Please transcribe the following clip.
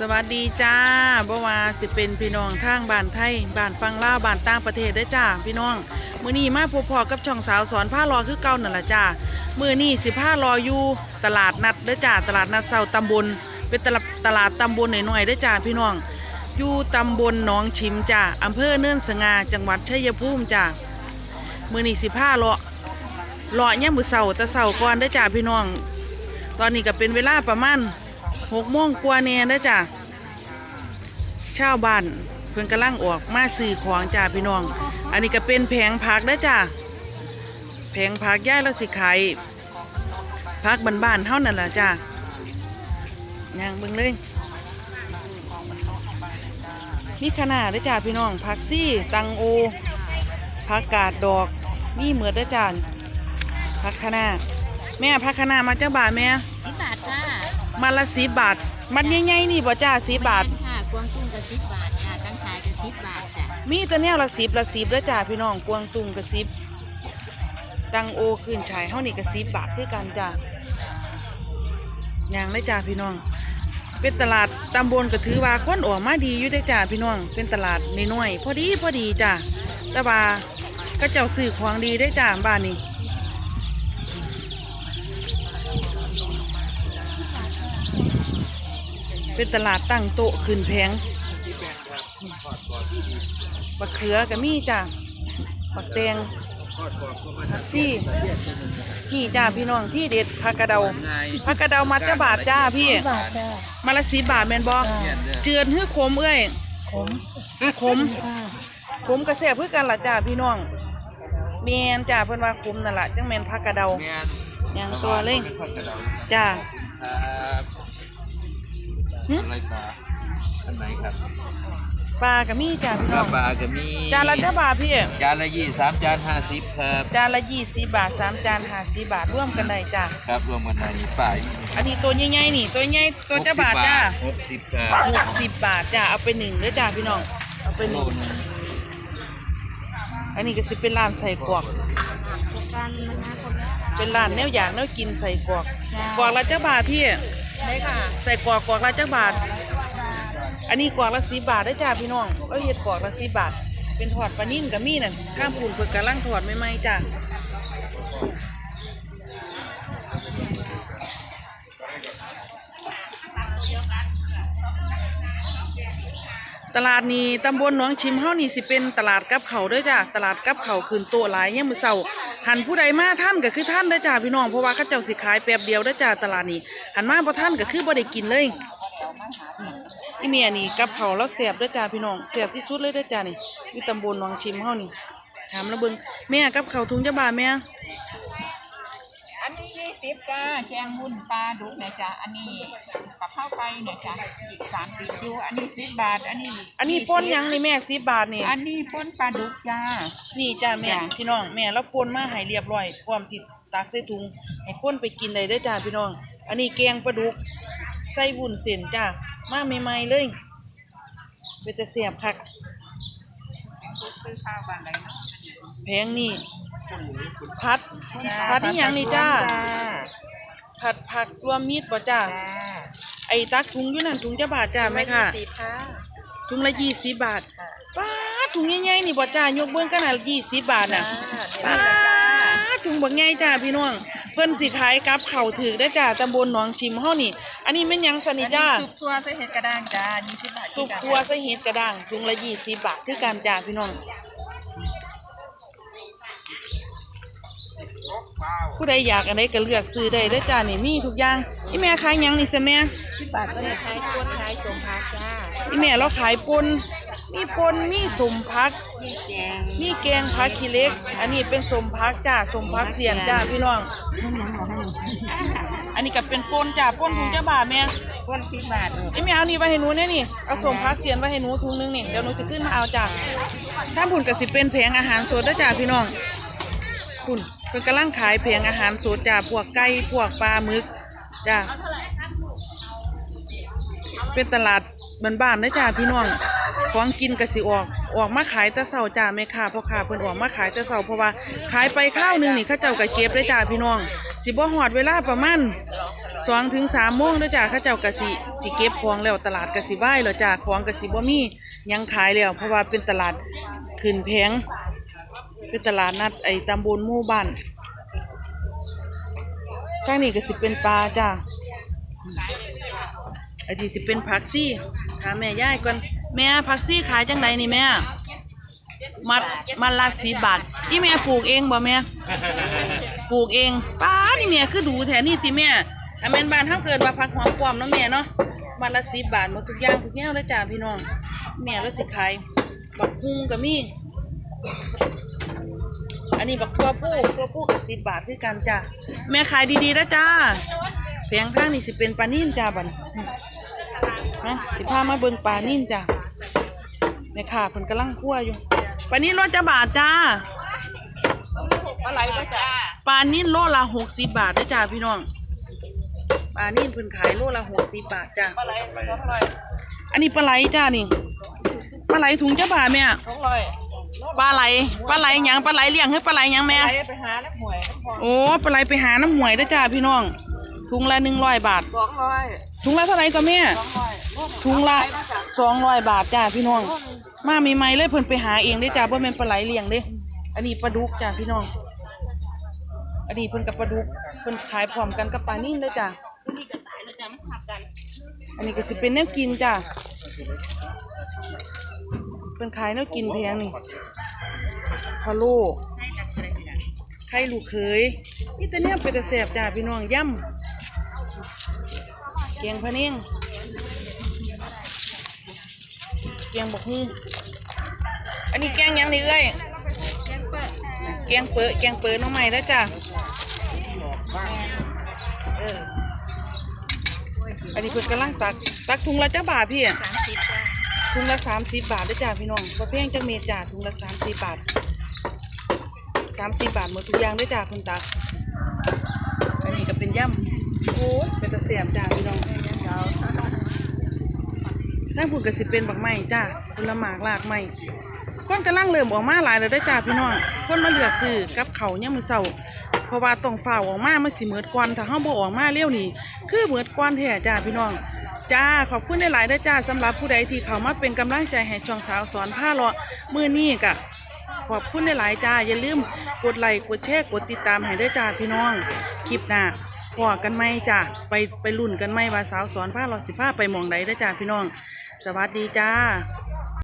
สวัสดีจ้าบ่ว่าสิเป็นพี่น้องทางบ้านไทยบ้านฟังลาบ้านต่างประเทศได้จ้าพี่น้อง มื้อนี้มาพบพอกับช่องสาวสอนผ้ารอคือเก่านั่นล่ะจ้ามื้อนี้สิผ้ารออยู่ตลาดนัดเด้จ้าตลาดนัดเซาตำบล เป็นตลาดตลาดตำบลหน่อยๆเด้จ้าพี่น้อง อยู่ตำบลหนองชิมจ้าอำเภอเนินสง่าจังหวัดชัยภูมิจ้ามื้อนี้สิผ้าเลาะเลาะยมื้อเช้าแต่เช้าก่อนเด้จ้าพี่น้อง ตอนนี้ก็เป็นเวลาประมาณ หกโมงกว่าแน่เด้อจ้าชาวบ้านเพิ่นกำลังออกมาซื้อของจ้าพี่น้อง อันนี้ก็เป็นแผงผักนะจ้าแผงผักย่ายแล้วสิขายผักบ้านๆเท่านั้นล่ะจ้าย่างเบิ่งเลยมีขนาดด้จ้าพี่น้องผักซี่ตังโอผักกาดดอกนี่เหมือนด้อจ้าผักคะน้าแม่ผักคะน้ามาจ้าบาทแม่สิบบ มาละสีบาท มันใหญ่ๆนี่บ่จ้าสีบาท แม่นค่ะกวางตุ้งกับสิบบาทจ้าตั้งขายกับสิบบาทจ้ามีแต่แนวละสิบละสิบแล้วจ้าพี่น้องกวางตุงกระสิบตังโอขึ้นชายเฮานี่กระสิบบาทคือกันจ้าย่างได้จ้าพี่น้อง เป็นตลาดตำบลก็ถือว่าคนออกมาดีอยู่ได้อจ้าพี่น้อง เป็นตลาดน้อยๆพอดีพอดีจ้าแต่ว่าก็เจ้าซื้อของดีได้อจ้าบ้านนี้ เป็นตลาดตั้งโต๊ะขึ้นแพงบักเขือกับมีจ้ะบักแตงผักซี่นี่จ้าพี่น้องที่เด็ดผักกระเดาผักกระเดามัดจะบาทจ้าพี่บาทจ้ามาละสีบาทแมนบอเจือนหื้อขมเอ้ยผมขมขมกระแสเพื่อกันล่ะจ้าพี่น้องแมนจ้าเพิ่นว่าขมนั่นล่ะจังแมนผักกระเดาแม่นอย่างตัวเลยพักกระเดาจ้าครับหึ อะไรตาอันไหนครับปลากับมีจ้าพี่ปน้ลาองปลาก็มีจานละจ้าบาทพี่จานละยี่สามจานห้าสิบครับจานละยี่สิบบาทสามจานห้าสิบบาทร่วมกันได้จ้าครับรวมกันในนี้ฝ่ายอันนี้ตัวใหญ่ๆนี่ตัวใหญ่ตัวจ้าบาทจ้าหกสิบครับหกสิบบาทจ้าเอาไปหนึ่งเด้อจ้าพี่น้องเอาไปหโลนึ่งนึงอันนี้ก็สิเป็นร้านใส่กรอกกันมันนะคนละเป็นร้านแนวอย่างแนวกินใส่กรอกจ้ากรอกละจ้าบาทพี่ ได้ค่ะใส่กรอกกรอกละจ้าบาท อันนี้กรอกละสีบาทได้จ้าพี่น้องเอ้ยเฮ็ดกรอกละสีบาท เป็นถอดปลานิ่นกับมีนั่นข้ามปูนเพิ่นกำลังถอดใหม่จ้าตลาดนี้ตำบลหนองชิมเฮานี่สิเป็นตลาดกับเขาด้อจ้าตลาดกับเขาวขึ้นโต๊ะหลายยามมื้อเช้า หันผู้ใดมาท่านก็คือท่านได้จ้าพี่น้อง เพราะว่าข้าเจ้าสิขายแป๊บเดียวได้จ้าตลาดนี้ หันมาพอท่านก็คือบ่ได้กินเลยพี่เมียนี่กับเขาแล้วเสียบได้จ้าพี่น้องเสียบที่สุดเลยได้จ้านี่อยู่ตำบลหนองชิมเฮานี่ถามแล้วเบิ้งแม่กับเขาทุงจะบาแม่ ยี่สิบจ้าแกงมุนปลาดุกเนี่ยจ้าอันนี้กับข้าวไปเนี่ยจ้าอีกสามสิบอยู่อันนี้สิบบาท อันนี้อันนี้ป้นหยังนี่แม่10บาทนี่อันนี้ป้นปลาดุกจ้า นี่จ้าแม่จ้ะ พี่น้องแม่แล้วป่นมาให้เรียบร้อยพร้อมติดตักใส่ถุงให้ป่นไปกินได้เด้อจ้าพี่น้อง อันนี้แกงปลาดุกใส่วุ้นเส้นจ้ามาใหม่ๆเลยเป็นแต่เสียบคัก ซื้อข้าวบ้านไหนเนาะแพงนี่ พัดพัดนี่ยังนี่จ้า ผัดผักรวมมิตรบ่จ้า ไอ้ตักถุงอยู่นั่นถุงจะบาทจ้าไหมค่ะสิบค่ะถุงละยี่สิบบาทป้าดถุงใหญ่ๆนี่บ่จ้ายกเบิ้งกันน่ะยี่สิบบาทน่ะป้าดถุงบักใหญ่จ้าพี่น้อง เพิ่นสิขายกับข้าวถือได้อจ้าตำบลหนองชิมเฮานี่ อันนี้แม่นหยังสนิจ้าซุปตัวใส่เห็ดกระด้างจ้ายี่สิบบาทสุกตัวใส่เห็ดกระด้างถุงละยี่สิบบาทคือกันจ้าพี่น้อง ผู้ใดอยากอันใดก็เลือกซื้อได้เด้อจ้านี่มีทุกอย่างอีแม่ขายหยังนี่ซะแม่สิบบาทก็ได้ขายคนขายสมพักจ้าอีแม่เราขายปนมีปนมีสมพัก มีแกงมีแกงผักขี้เหล็ก อันนี้เป็นสมพักจ้าสมพักเสียนจ้าพี่น้อง อันนี้ก็เป็นปนจ้าปนถุงจ้าบาทแม่คนสิบบาทไอ้แม่เอานี่ไว้ให้หนูเนี่ยนี่เอาสมพักเสียนไว้ให้หนูถุงนึงนี่เดี๋ยวหนูจะขึ้นมาเอาจ้าถ้าบุญก็สิเป็นแผงอาหารสดนะจ้าพี่น้อง คุณเพิ่นกำลังขายแผงอาหารสดจ้าพวกไก่พวกปลาหมึกจ้าเป็นตลาดบ้านๆนะจ้าพี่น้องของกินก็สิออกออกมาขายแต่เช้าจ้าแม่ค้าพ่อค้าเพิ่นออกมาขายแต่เช้าเพราะว่าขายไปข้าวนึงนี่เขาเจ้าก็เก็บได้จ้าพี่น้อง สิบ่ฮอดเวลาประมาณสองถึงสามโมงเด้อจ้าข้าเจ้ากะสิสิเก็บของแล้วตลาดกะสิไหวแล้วจ้าของกะสิบ่มียังขายแล้วเพราะว่าเป็นตลาดขึ้นแพง เป็นตลาดนัดไอ้ตำบลหมู่บ้านข้างนี้ก็สิเป็นปลาจ้าไอ้ที่สิเป็นผักซี่ถามแม่ย่ายก่อนแม่ผักซี่ขายจังไดนี่แม่มัดมัดละสิบบาทอีแม่ปลูกเองบ่แม่ปลูกเองป้านี่แม่คือดูแถนี่ติแม่อาแม่นบ้านเฮาเกิดว่าผักหอมปลอมเนาะแม่เนาะวันละสิบบาทหมดทุกอย่างทุกแนวเลยจ้าพี่น้องแม่ก็สิขายบักฮุงก็มี อันนี้บักตัวผู้ตัวผู้ก็สิบบาทคือกันจ้าแม่ขายดีๆนะจ้าแผงทางนี่สิเป็นปลานิ่นจ้าบัดนะสิพามาเบิ่งปลานิ่นจ้าแม่ค้าเพิ่นกำลังคั่วอยู่ปลานิ่นรสจะบาทจ้าปลาไหลก็จ้าปลานิ่นโลละหกสิบบาทเด้อจ้าพี่น้องปลานิ่นเพิ่นขายโลละหกสิบบาทจ้าปลาไหลสองร้อยอันนี้ปลาไหลจ้านี่ปลาไหลถุงจ้าบาทแม่สองร้อย ปลาไหลปลาไหลหยังปลาไหลเลี้ยงให้ปลาไหลหยังปแม่ลาไหลไปหาน้ำหวยน้ำพองโอ้ปลาไหลไปหาน้ำหวยเด้อจ้าพี่น้องถุงละหนึ่งร้อยบาทสองร้อยถุงละเท่าไหร่ก็แม่สองร้อยโลกถุงละสองร้อยบาทจ้าพี่น้อง มาใหม่ๆเลยเพิ่นไปหาเองได้อจ้าบ่แม่นปลาไหลเลี้ยงเด้อันนี้ปลาดุกจ้าพี่น้อง อันนี้เพิ่นกับปลาดุกเพิ่นขายพร้อมกันกับปลานิ่นเด้อจ้านี่ก็ตายแล้วจ้ามันขับกันอันนี้ก็สิเป็นแนวกินจ้าเป็นขายแนวกินแพงนี่ พะโล้ไข่ลูกเขยนี่จะเนี่ยเป็นแต่แสบจ้าพี่น้องย่ำแกงพะเนียงแกงบกฮูอันนี้แกงหยังนี่เอ้ยแกงเปิดแกงเปิดแกงเปิดน้องใหม่แล้วจ้าเอออันนี้เพิ่นกำลังตักตักถุงละจ้าบาทพี่สามสิบจ้าถุงละสามสิบบาทเด้อจ้าพี่น้องประเพียงจังเมตรจ้าถุงละสามสิบบาท สามสิบบาทหมดทุกอย่างเด้จ้าคุณตาอันนี้ก็เป็นย่ำโอ้เป็นตะเสียบจ้าพี่น้องนั่งพูดกับสิเป็นบักไม้จ้าคุณละหมากลากไม้คนกำลังเริ่มออกมาหลายแล้วเด้จ้าพี่น้องคนมาเลือกซื้อกับเขาเนี่ยมือเศร้าเพราะว่าต้องฝ่าออกมามันสิเหมือดกวนถ้าเฮาบ่ออกมาเร็วนี่คือเหมือดกวนแท้จ้าพี่น้องจ้าขอบคุณได้หลายๆเด้จ้าสำหรับผู้ใดที่เข้ามาเป็นกำลังใจให้ช่องสาวสอนผ้าเลาะมือนี้กะ ขอบคุณหลายๆจ้า อย่าลืมกดไลค์กดแชร์กดติดตามให้ด้อจ้าพี่น้อง คลิปหน้าพอกันไหมจ้าไปไปลุ่นกันไหมว่าสาวสอนผ้าเลาสิผ้าไปมองใดเด้อจ้าพี่น้อง สวัสดีจ้า